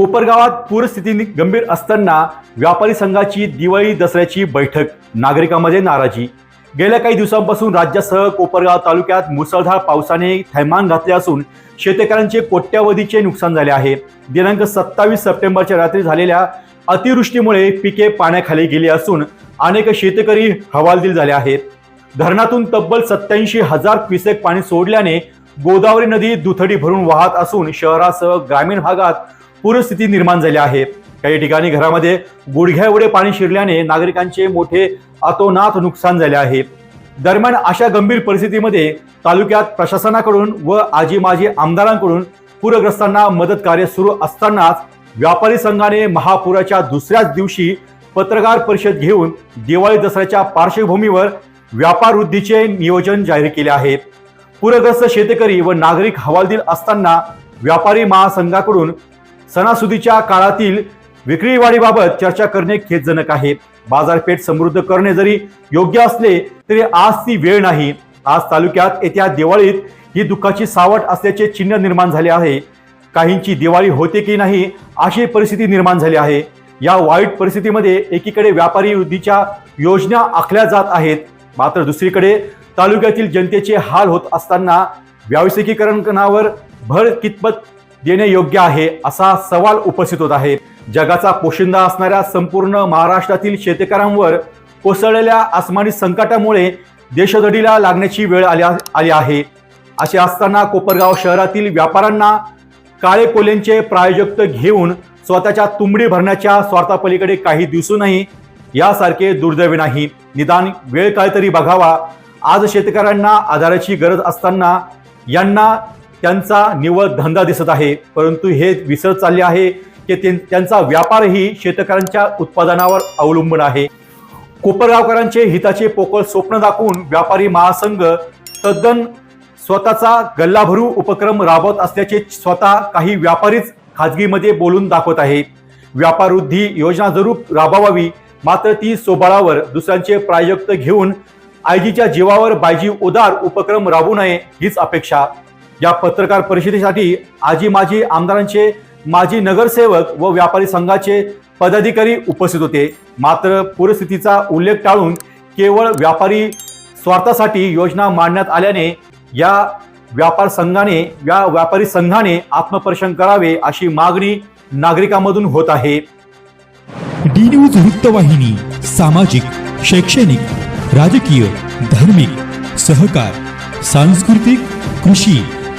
कोपरगावात पूरस्थिती गंभीर असताना व्यापारी संघाची दिवाळी दसऱ्याची बैठक. नागरिकांमध्ये नाराजी. गेल्या काही दिवसांपासून राज्यासह कोपरगाव तालुक्यात मुसळधार पावसाने थैमान घातले असून शेतकऱ्यांचे कोट्यावधीचे नुकसान झाले आहे. दिनांक सत्तावीस सप्टेंबरच्या रात्री झालेल्या अतिवृष्टीमुळे पिके पाण्याखाली गेली असून अनेक शेतकरी हवालदिल झाले आहेत. धरणातून तब्बल सत्याऐंशी हजार क्युसेक पाणी सोडल्याने गोदावरी नदी दुथडी भरून वाहत असून शहरासह ग्रामीण भागात पूरस्थिती निर्माण झाली आहे. काही ठिकाणी घरामध्ये गुडघ्या एवढे पाणी शिरल्याने नागरिकांचे मोठे अतोनात नुकसान झाले आहे. दरम्यान अशा गंभीर परिस्थितीमध्ये तालुक्यात प्रशासनाकडून व आजी माजी आमदारांकडून पूरग्रस्तांना मदत कार्य सुरू असतानाच व्यापारी संघाने महापुराच्या दुसऱ्याच दिवशी पत्रकार परिषद घेऊन दिवाळी दसऱ्याच्या पार्श्वभूमीवर व्यापार वृद्धीचे नियोजन जाहीर केले आहे. पूरग्रस्त शेतकरी व नागरिक हवालदिल असताना व्यापारी महासंघाकडून सणासुदीच्या काळातील विक्री वाढीबाबत चर्चा करणे खेदजनक आहे. बाजारपेठ समृद्ध करणे जरी योग्य असले तरी आज ती वेळ नाही. आज तालुक्यात येत्या दिवाळीत ही दुःखाची सावट असल्याचे चिन्ह निर्माण झाले आहे. काहींची दिवाळी होते की नाही अशी परिस्थिती निर्माण झाली आहे. या वाईट परिस्थितीमध्ये एकीकडे व्यापारी वृद्धीच्या योजना आखल्या जात आहेत. मात्र दुसरीकडे तालुक्यातील जनतेचे हाल होत असताना व्यावसायिकीकरणावर भर कितपत देणे योग्य आहे असा सवाल उपस्थित होत आहे. जगाचा पोशिंदा असणाऱ्या संपूर्ण महाराष्ट्रातील शेतकऱ्यांवर कोसळलेल्या आसमानी संकटामुळे देशधडीला लागण्याची वेळ आली आली आहे. असे असताना कोपरगाव शहरातील व्यापाऱ्यांना काळे कोल्यांचे प्रायोजकत्व घेऊन स्वतःच्या तुंबडी भरण्याच्या स्वार्थापलीकडे काही दिसू नाही यासारखे दुर्दैवी नाही. निदान वेळ काय तरी बघावा. आज शेतकऱ्यांना आधाराची गरज असताना यांना त्यांचा निव्वळ धंदा दिसत आहे. परंतु हे विसरत चालले आहे की त्यांचा व्यापारही शेतकऱ्यांच्या उत्पादनावर अवलंबून आहे. कोपरगावकरांचे हिताचे पोकळ स्वप्न दाखवून व्यापारी महासंघ तद्दन स्वतःचा गल्लाभरू उपक्रम राबवत असल्याचे स्वतः काही व्यापारीच खाजगीमध्ये बोलून दाखवत आहे. व्यापार वृद्धी योजना जरूर राबवावी मात्र ती सोबाळावर दुसऱ्यांचे प्रायोजक घेऊन आयजीच्या जीवावर बायजी उदार उपक्रम राबू नये हीच अपेक्षा. या पत्रकार परिषदेसाठी आजी माजी आमदारांचे माजी नगरसेवक व व्यापारी संघाचे पदाधिकारी उपस्थित होते. मात्र पूरस्थितीचा उल्लेख टाळून केवळ व्यापारी स्वार्थासाठी योजना मांडण्यात आल्याने या व्यापार संघाने या व्यापारी संघाने आत्मपरीक्षण करावे अशी मागणी नागरिकांमधून होत आहे. डी न्यूज वृत्तवाहिनी सामाजिक शैक्षणिक राजकीय धार्मिक सहकार सांस्कृतिक कृषी